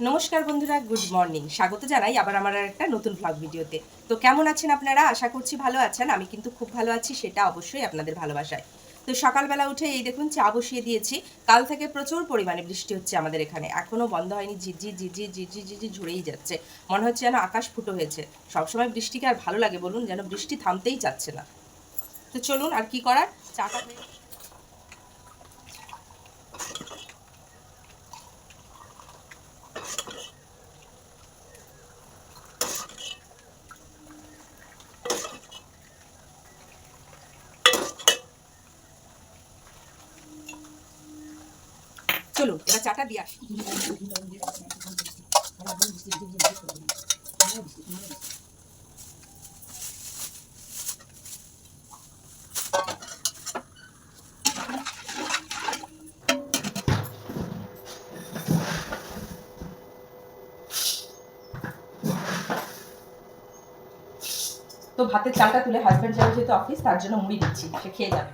নমস্কার বন্ধুরা, good morning. স্বাগত জানাই আবার আমার একটা নতুন ভ্লগ ভিডিওতে। তো কেমন আছেন আপনারা? আশা করছি ভালো আছেন। আমি কিন্তু খুব ভালো আছি, সেটা অবশ্যই আপনাদের ভালোবাসায়। তো সকালবেলা উঠে এই দেখুন, চা বসিয়ে দিয়েছি। কাল থেকে প্রচুর পরিমাণে বৃষ্টি হচ্ছে আমাদের এখানে। এখনও বন্ধ হয়নি ঝিঝি ঝিঝি ঝিরঝির ঝিঝি ঝরেই যাচ্ছে। মনে হচ্ছে যেন আকাশ ফুটো হয়েছে। সবসময় বৃষ্টিকে আর ভালো লাগে বলুন, যেন বৃষ্টি থামতেই চাচ্ছে না। তো চলুন, আর কি করার? চাটা চলুন এবার চাটা দিয়ে আসি। তো ভাতের চালটা তুলে হাজব্যান্ড যাবে যেহেতু অফিস তার জন্য মুড়ি দিচ্ছি, সে খেয়ে যাবে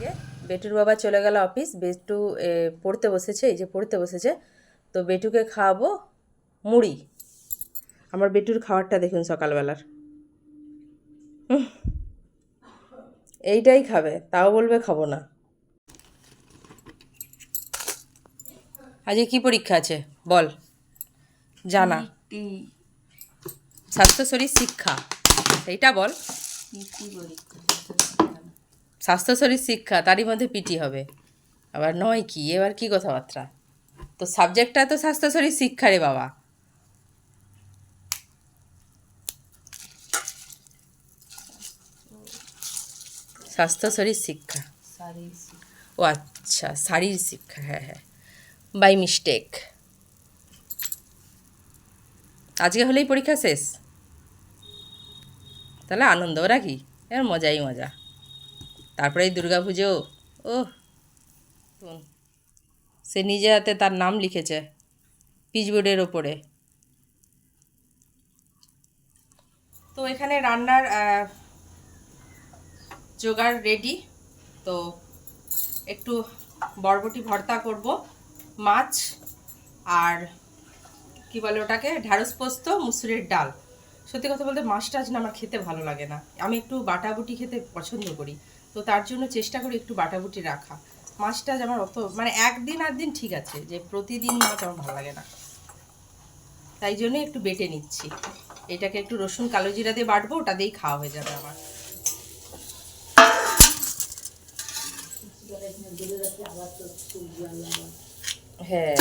যে বেটুর বাবা চলে গেল অফিস বেটু এ, পড়তে বসেছে এই যে পড়তে বসেছে। তো বেটুকে খাওয়াবো মুড়ি। আমার বেটুর খাবারটা দেখুন সকালবেলার। এইটাই খাবে তাও বলবে খাব না। আজকে কি পরীক্ষা আছে? বল। জানা। স্বাস্থ্য শরীর শিক্ষা। সেইটা বল। স্বাস্থ্য শরীর শিক্ষা তারই মধ্যে পিটি হবে। আবার নয় কি? এবার কি কথাবার্তা? তো সাবজেক্টটা তো স্বাস্থ্য শরীর শিক্ষা রে বাবা। স্বাস্থ্য শরীর শিক্ষা। ও আচ্ছা শারীর শিক্ষা হ্যাঁ হ্যাঁ। বাই মিস্টেক আজকে হলেই পরীক্ষা শেষ। তাহলে আনন্দ ওরা কি? এর মজাই মজা। তারপরে দুর্গা পুজো ও সে নিজে হাতে তার নাম লিখেছে, পিচবোর্ডের ওপরে। তো এখানে রান্নার জোগাড় রেডি তো একটু বরবটি ভর্তা করব, মাছ আর কি বলে ওটাকে ঢ্যাঁড়স পোস্ত, মুসুরির ডাল। সত্যি কথা বলতে মাছ টাছ না আমার খেতে ভালো লাগে না। আমি একটু বাটাবুটি খেতে পছন্দ করি। তো তার জন্য চেষ্টা করি একটু বাটাবুটি রাখা। মাছটা আমার অত মানে একদিন আর দিন ঠিক আছে, যে প্রতিদিন মাছ আমার ভালো লাগে না। তাই জন্য একটু বেটে নিচ্ছি। এটাকে একটু রসুন কালো জিরা দিয়ে বাটবো, ওটা দিয়েই খাওয়া হয়ে যাবে আমার। হ্যাঁ।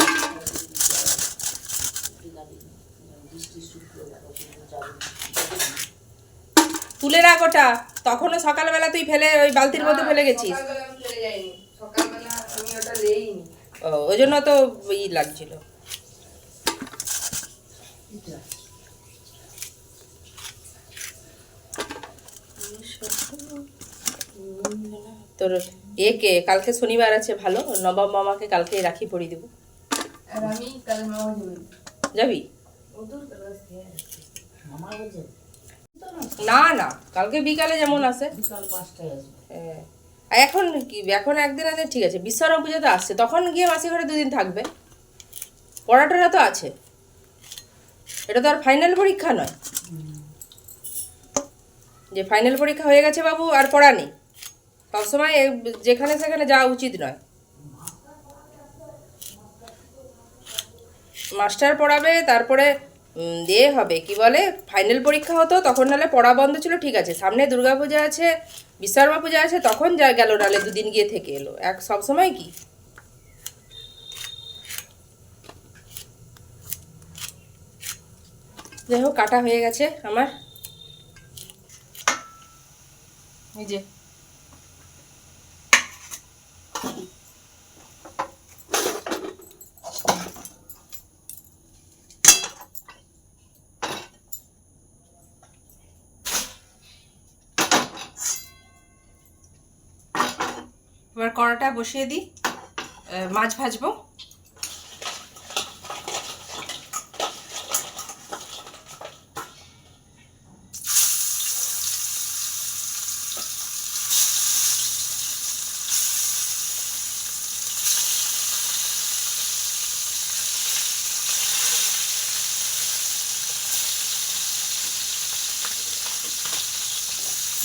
তুলে রাখ ওটা। তখনও সকালবেলা তুই ফেলে ওই বালতির মধ্যে ফেলে গেছিস। ও ওই জন্য তো ই লাগছিল। তোর এ কে? কালকে শনিবার আছে ভালো? নবাব মামাকে কালকে রাখি পরিয়ে দেবো। যাবি। না না কালকে বিকালে যেমন আসে হ্যাঁ। এখন কি এখন একদিন আছে ঠিক আছে। বিশ্বকর্মা পুজো তো আসছে তখন গিয়ে মাসি ঘরে দুদিন থাকবে। পড়াটোরা তো আছে। এটা তো আর ফাইনাল পরীক্ষা নয়। যে ফাইনাল পরীক্ষা হয়ে গেছে বাবু আর পড়া নেই। সবসময় যেখানে সেখানে যাওয়া উচিত নয়। মাস্টার পড়াবে তারপরে এ হবে, কি বলে ফাইনাল পরীক্ষা হতো, তখন নালে পড়া বন্ধ ছিল, ঠিক আছে। সামনে দুর্গাপূজা আছে, বিশ্বকর্মা পূজা আছে, তখন যা গেল নালে দুদিন গিয়ে থেকে এলো। এক, সব সময় কি? যাই হোক, কাটা হয়ে গেছে আমার। এই যে এবার কড়াটা বসিয়ে দিই। মাছ ভাজবো।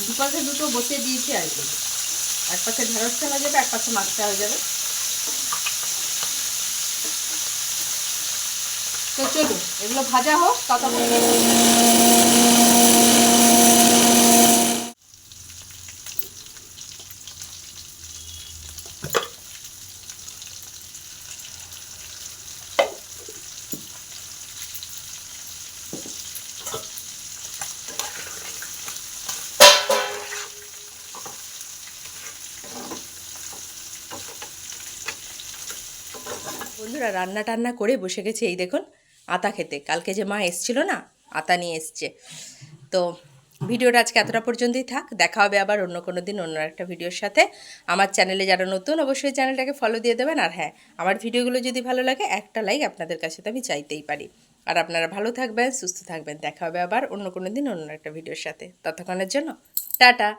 দুপাশে দুটো বসে দিয়েছি আর কি। এক পাশে ঢেঁড়সটা হয়ে যাবে, এক পাশে মাছটা হয়ে যাবে। তো চলুন, এগুলো ভাজা হোক, ততক্ষণ বন্ধুরা, রান্না টান্না করে বসে গেছে এই দেখুন, আতা খেতে। কালকে যে মা এসছিল না, আতা নিয়ে এসছে। তো ভিডিওটা আজকে এতটা পর্যন্তই থাক। দেখা হবে আবার অন্য কোনো দিন, অন্য একটা ভিডিওর সাথে। আমার চ্যানেলে যারা নতুন, অবশ্যই চ্যানেলটাকে ফলো দিয়ে দেবেন। আর হ্যাঁ আমার ভিডিওগুলো যদি ভালো লাগে, একটা লাইক আপনাদের কাছে তো আমি চাইতেই পারি। আর আপনারা ভালো থাকবেন, সুস্থ থাকবেন। দেখা হবে আবার অন্য কোনো দিন, অন্য একটা ভিডিওর সাথে। ততক্ষণের জন্য, টাটা!